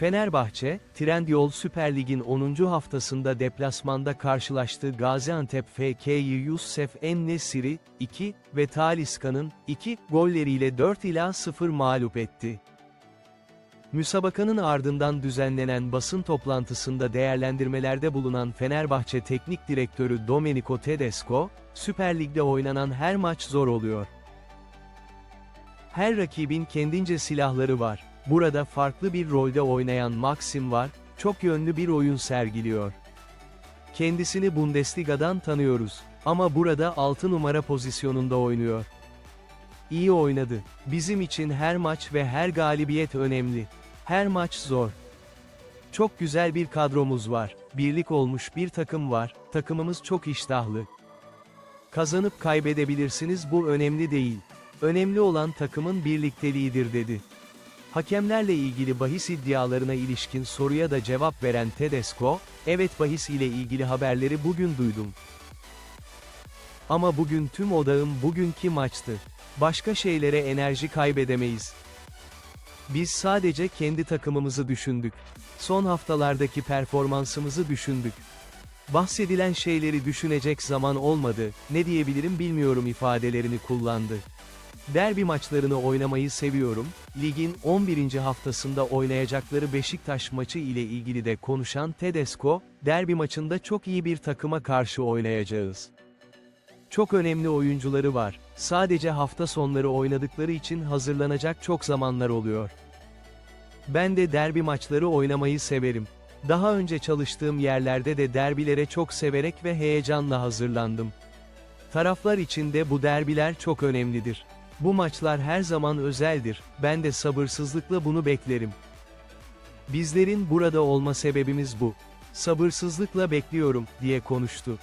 Fenerbahçe, Trendyol Süper Lig'in 10. haftasında deplasmanda karşılaştığı Gaziantep FK'yi Yusuf En-Nesyri, 2 ve Talisca'nın, 2 golleriyle 4 ila 0 mağlup etti. Müsabakanın ardından düzenlenen basın toplantısında değerlendirmelerde bulunan Fenerbahçe Teknik Direktörü Domenico Tedesco, Süper Lig'de oynanan her maç zor oluyor. Her rakibin kendince silahları var. Burada farklı bir rolde oynayan Maxim var, çok yönlü bir oyun sergiliyor. Kendisini Bundesliga'dan tanıyoruz. Ama burada 6 numara pozisyonunda oynuyor. İyi oynadı. Bizim için her maç ve her galibiyet önemli. Her maç zor. Çok güzel bir kadromuz var. Birlik olmuş bir takım var. Takımımız çok iştahlı. Kazanıp kaybedebilirsiniz bu önemli değil. Önemli olan takımın birlikteliğidir dedi. Hakemlerle ilgili bahis iddialarına ilişkin soruya da cevap veren Tedesco, evet bahis ile ilgili haberleri bugün duydum. Ama bugün tüm odağım bugünkü maçtı. Başka şeylere enerji kaybedemeyiz. Biz sadece kendi takımımızı düşündük. Son haftalardaki performansımızı düşündük. Bahsedilen şeyleri düşünecek zaman olmadı, ne diyebilirim bilmiyorum ifadelerini kullandı. Derbi maçlarını oynamayı seviyorum, ligin 11. haftasında oynayacakları Beşiktaş maçı ile ilgili de konuşan Tedesco, derbi maçında çok iyi bir takıma karşı oynayacağız. Çok önemli oyuncuları var, sadece hafta sonları oynadıkları için hazırlanacak çok zamanlar oluyor. Ben de derbi maçları oynamayı severim. Daha önce çalıştığım yerlerde de derbilere çok severek ve heyecanla hazırlandım. Taraflar için de bu derbiler çok önemlidir. Bu maçlar her zaman özeldir, ben de sabırsızlıkla bunu beklerim. Bizlerin burada olma sebebimiz bu. Sabırsızlıkla bekliyorum, diye konuştu.